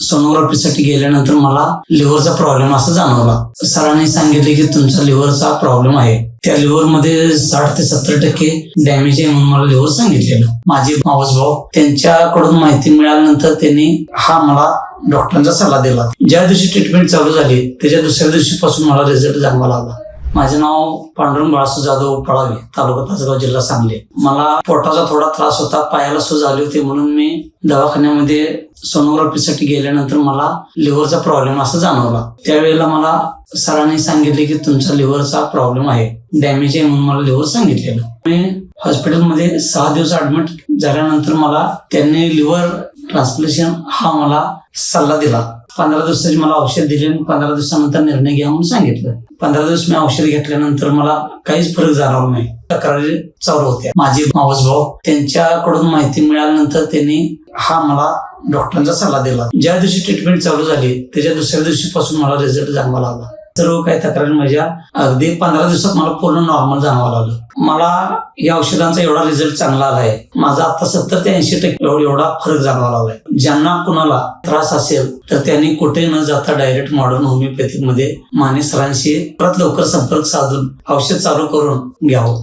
सोनोग्राफीसाठी गेल्यानंतर मला लिव्हरचा प्रॉब्लेम असा जाणवला. सरांनी सांगितले की तुमचा लिव्हरचा प्रॉब्लेम आहे. त्या लिव्हरमध्ये साठ ते सत्तर टक्के डॅमेज आहे म्हणून मला लिव्हर सांगितलेलं. माझे मावस भाऊ त्यांच्याकडून माहिती मिळाल्यानंतर त्यांनी हा मला डॉक्टरांचा सल्ला दिला. ज्या दिवशी ट्रीटमेंट चालू झाली त्याच्या दुसऱ्या दिवशीपासून मला रिझल्ट जाणवा लागला. माझे नाव पांडुरंग बाळासू जाधव पळावे तालुका तासगाव जिल्हा सांगली. मला पोटाचा थोडा त्रास होता पायाला सूज आली होती म्हणून मी दवाखान्यामध्ये सोनोग्राफीसाठी गेल्यानंतर मला लिव्हरचा प्रॉब्लेम असं जाणवला. त्यावेळेला मला सरांनी सांगितले की तुमचा लिव्हरचा प्रॉब्लेम आहे. डॅमेज आहे म्हणून मला लिव्हर सांगितलेलं. मी हॉस्पिटलमध्ये सहा दिवस ऍडमिट झाल्यानंतर मला त्यांनी लिव्हर ट्रान्सप्लेशन हा मला सल्ला दिला. पंधरा दिवसाची मला औषध दिले आणि पंधरा दिवसानंतर निर्णय घ्या म्हणून सांगितलं. पंधरा दिवस मी औषध घेतल्यानंतर मला काहीच फरक जाणवला नाही. तक्रारी चालू होत्या. माझे मावस भाऊ त्यांच्याकडून माहिती मिळाल्यानंतर त्यांनी हा मला डॉक्टरांचा सल्ला दिला. ज्या दिवशी ट्रीटमेंट चालू झाली त्याच्या दुसऱ्या दिवशी पासून मला रिझल्ट जाणवा लागला. सर्व काही तक्रारी माझ्या? अगदी पंधरा दिवसात मला पूर्ण नॉर्मल जाणवायला लागलं. मला या औषधांचा एवढा रिझल्ट चांगला आलाय. माझा आता सत्तर ते ऐंशी टक्के एवढा फरक जाणवा लागलाय. ज्यांना कुणाला त्रास असेल तर त्यांनी कुठे न जाता डायरेक्ट मॉडर्न होमिओपॅथिकमध्ये माने सरांशी परत लवकर संपर्क साधून औषध चालू करून घ्यावं.